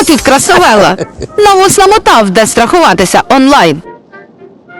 От і вкрасовела. Новус намотав, де страхуватися онлайн.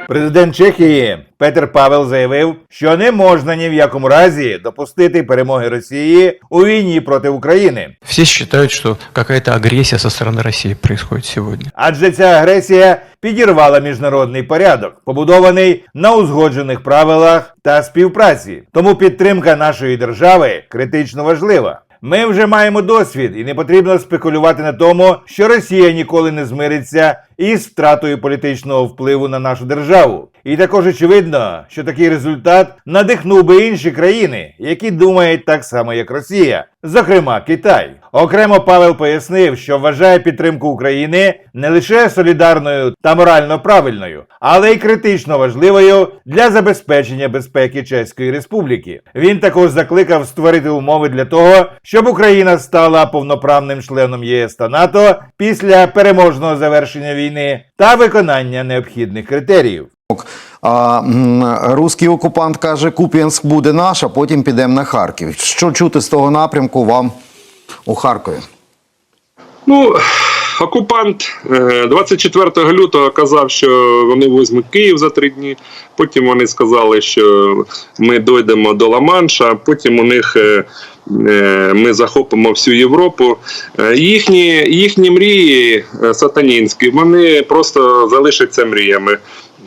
Президент Чехії Петер Павел заявив, що не можна ні в якому разі допустити перемоги Росії у війні проти України, Все считают, что какая-то агрессия со стороны России происходит сегодня. адже ця агресія підірвала міжнародний порядок, побудований на узгоджених правилах та співпраці. Тому підтримка нашої держави критично важлива. Ми вже маємо досвід, і не потрібно спекулювати на тому, що Росія ніколи не змириться із втратою політичного впливу на нашу державу. І також очевидно, що такий результат надихнув би інші країни, які думають так само, як Росія, зокрема Китай. Окремо Павел пояснив, що вважає підтримку України не лише солідарною та морально правильною, але й критично важливою для забезпечення безпеки Чеської Республіки. Він також закликав створити умови для того, щоб Україна стала повноправним членом ЄС та НАТО після переможного завершення війни та виконання необхідних критеріїв. А руський окупант каже, Куп'янськ буде наш, а потім підемо на Харків. Що чути з того напрямку вам у Харкові? Ну, окупант е, 24 лютого казав, що вони візьмуть Київ за три дні. Потім вони сказали, що ми дійдемо до Ла-Манша, потім у них е, е, ми захопимо всю Європу. Е, Їхні, їхні мрії е, сатанінські, вони просто залишаться мріями.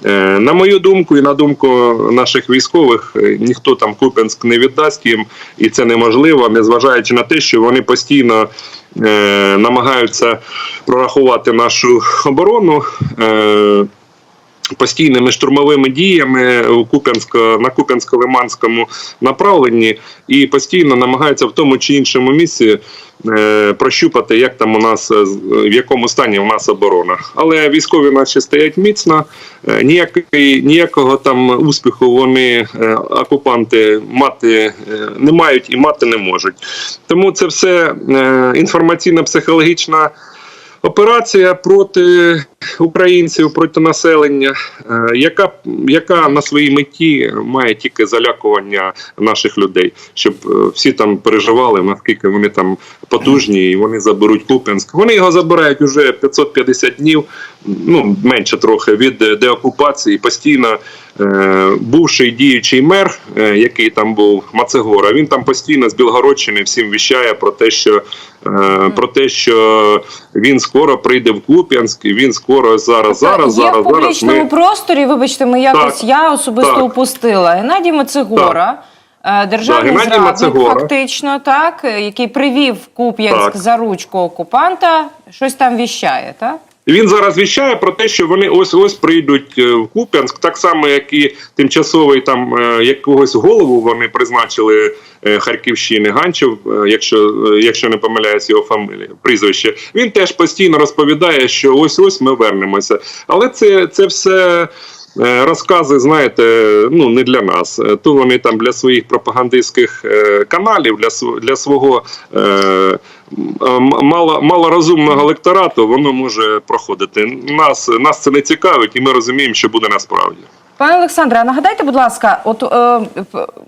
Е, На мою думку і на думку наших військових, е, ніхто там Купенськ не віддасть їм, і це неможливо, незважаючи на те, що вони постійно е, намагаються прорахувати нашу оборону. Е, Постійними штурмовими діями у Куп'янсько на Куп'янсько-Лиманському направленні і постійно намагаються в тому чи іншому місці е, прощупати, як там у нас е, з- в якому стані у нас оборона. Але військові наші стоять міцно, е, ніякого там успіху вони е, окупанти мати е, не мають і мати не можуть. Тому це все е, інформаційно-психологічна операція проти українців, проти населення, е, яка, яка на своїй меті має тільки залякування наших людей, щоб е, всі там переживали, наскільки вони там потужні, і вони заберуть Куп'янськ. Вони його забирають уже 550 днів, ну менше трохи від деокупації. Постійно е, бувший діючий мер, е, який там був Мацегора, він там постійно з Білгородщини всім віщає про те, що е, про те, що він скоро прийде в Куп'янськ, він скоро зараз, зараз, Є зараз, в зараз. публічному Ми... просторі, вибачте, ми якось Так, я особисто так. упустила. Геннадій Мацегора, е, державний Геннадій зрадник, Мацегора. фактично, так, е, який привів Куп'янськ Так. за ручку окупанта, щось там віщає, так? Він зараз віщає про те, що вони ось ось прийдуть е, в Куп'янськ, так само, як і тимчасовий там е, якогось голову вони призначили е, Харківщини Ганчев, якщо, якщо не помиляюсь його фамілія, прізвище. Він теж постійно розповідає, що ось ось ми вернемося. Але це, це все. Розкази, знаєте, ну не для нас. То вони там для своїх пропагандистських каналів, для для свого мало, малорозумного електорату, воно може проходити. Нас, нас це не цікавить, і ми розуміємо, що буде насправді. Пане Олександре, а нагадайте, будь ласка, от е,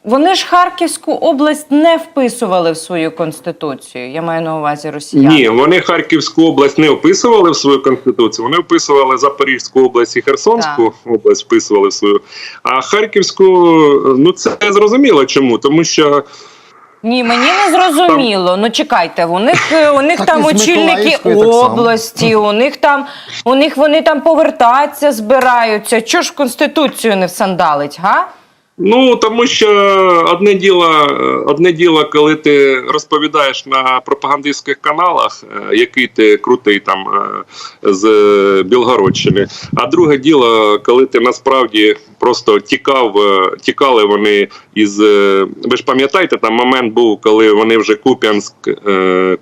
вони ж Харківську область не вписували в свою конституцію. Я маю на увазі росіяни. Ні, вони Харківську область не описували в свою конституцію. Вони описували Запорізьку область і Херсонську область, вписували в свою. А Харківську, ну це зрозуміло чому, тому що. Ні, мені не зрозуміло. Ну чекайте, у них е, у них Так там і з очільники Миколаївською так само. області, у них там у них вони там повертатися збираються. Чого ж конституцію не всандалить, га? Ну тому що одне діло, одне діло, коли ти розповідаєш на пропагандистських каналах, е, який ти крутий там е, з Білгородщини. А друге діло, коли ти насправді просто тікав, е, тікали вони із. Ви ж пам'ятаєте, там момент був, коли вони вже Куп'янськ,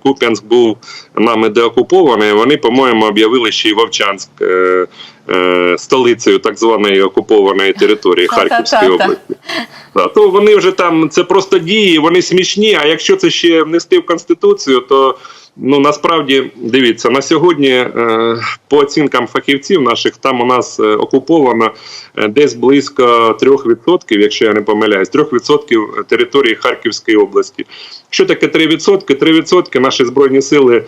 Куп'янськ був нами деокупований. Вони, по-моєму, об'явили ще й Вовчанськ. Е, Столицею так званої окупованої території Харківської області. Да, то вони вже там це просто дії, вони смішні. А якщо це ще внести в конституцію, то ну насправді дивіться на сьогодні, е, по оцінкам фахівців наших, там у нас е, окуповано десь близько 3%, якщо я не помиляюсь, 3% території Харківської області. Що таке 3%? 3% наші збройні сили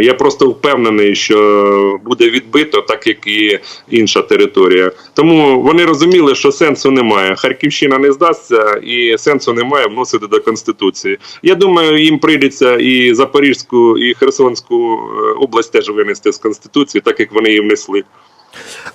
Я просто впевнений, що буде відбито, так як і інша територія. Тому вони розуміли, що сенсу немає. Харківщина не здасться, і сенсу немає вносити до конституції. Я думаю, їм прийдеться і Запорізьку, і Херсонську е, область теж винести з конституції, так як вони її внесли.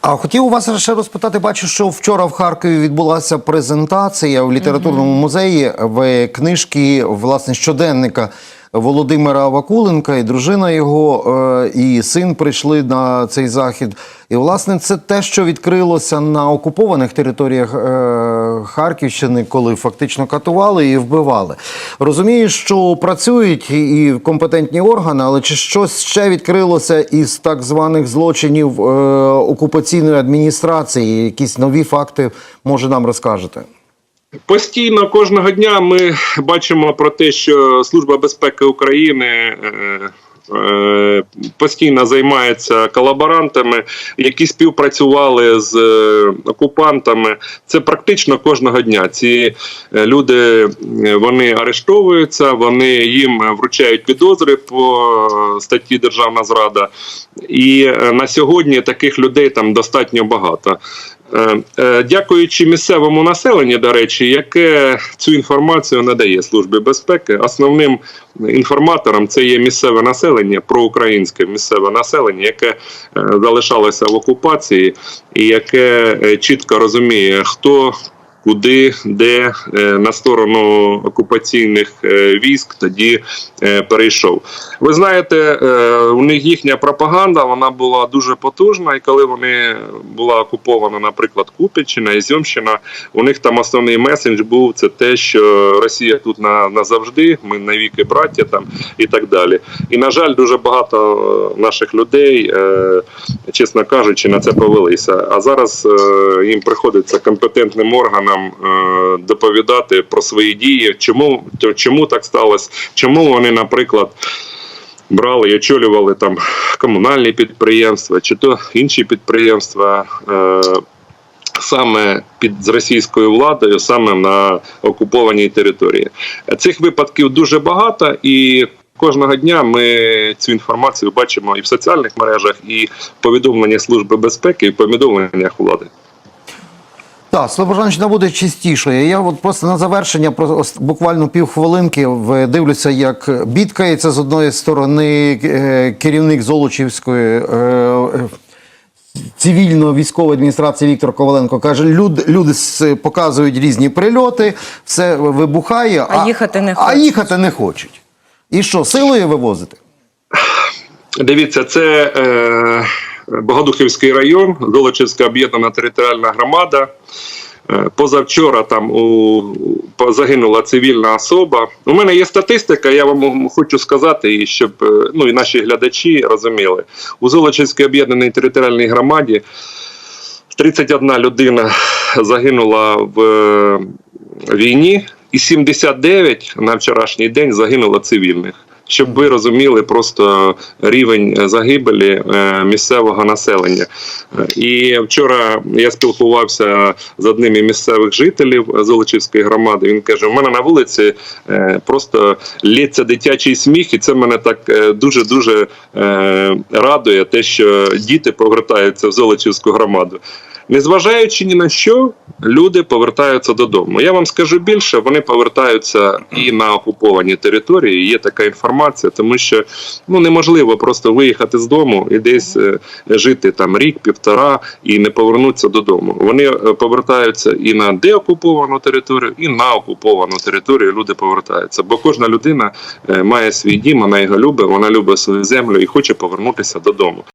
А хотів у вас ще розпитати, бачу, що вчора в Харкові відбулася презентація в літературному музеї в книжки власне щоденника Володимира Вакуленка і дружина його, е, і син прийшли на цей захід. І власне це те, що відкрилося на окупованих територіях е, Харківщини, коли фактично катували і вбивали. Розумію, що працюють і компетентні органи, але чи щось ще відкрилося із так званих злочинів е, окупаційної адміністрації? Якісь нові факти, може, нам розкажете? Постійно кожного дня ми бачимо про те, що Служба безпеки України е, е, постійно займається колаборантами, які співпрацювали з е, окупантами. Це практично кожного дня. Ці люди вони арештовуються, вони їм вручають підозри по статті Державна зрада. І на сьогодні таких людей там достатньо багато. Е, е, Дякуючи місцевому населенню, до речі, яке цю інформацію надає Службі безпеки. Основним інформатором це є місцеве населення, проукраїнське місцеве населення, яке е, залишалося в окупації, і яке чітко розуміє, хто. Куди, де е, на сторону окупаційних е, військ тоді е, перейшов. Ви знаєте, у них їхня пропаганда вона була дуже потужна, і коли вони була окупована, наприклад, Купіччина, Ізюмщина, у них там основний месендж був це те, що Росія тут на назавжди, ми навіки браття там і так далі. І на жаль, дуже багато наших людей, чесно кажучи, на це повелися. А зараз їм приходиться компетентним органам е, доповідати про свої дії, чому, чому так сталося, чому вони, наприклад брали і очолювали там комунальні підприємства чи то інші підприємства. Е, Саме під з російською владою, саме на окупованій території, цих випадків дуже багато, і кожного дня ми цю інформацію бачимо і в соціальних мережах, і в повідомленнях служби безпеки, і в повідомленнях влади. Так, Слобожанщина буде чистішою. Я от просто на завершення буквально півхвилинки дивлюся, як бідкається з одної сторони е, керівник Золочівської. е, Цивільно-військової адміністрації Віктор Коваленко каже, люд, люди показують різні прильоти, все вибухає, А їхати не а хочуть. їхати не хочуть. І що, силою вивозити? Дивіться, це е, Богодухівський район, Золочівська об'єднана територіальна громада. Е, Позавчора там у, загинула цивільна особа. У мене є статистика, я вам хочу сказати, і щоб е, ну, і наші глядачі розуміли. У Золочівській об'єднаній територіальній громаді 31 людина загинула в е, війні, і 79 на вчорашній день загинуло цивільних. Щоб ви розуміли просто рівень е, загибелі е, місцевого населення. Е, І вчора я спілкувався з одним із місцевих жителів Золочівської громади. Він каже: у мене на вулиці просто лється дитячий сміх, і це мене так дуже дуже радує, те, що діти повертаються в Золочівську громаду. Незважаючи ні на що, люди повертаються додому. Я вам скажу більше, вони повертаються і на окуповані території. Є така інформація, тому що ну неможливо просто виїхати з дому і десь е, жити там рік, півтора і не повернутися додому. Вони е, повертаються і на деокуповану територію, і на окуповану територію. Люди повертаються, бо кожна людина е, має свій дім, вона його любить, вона любить свою землю і хоче повернутися додому.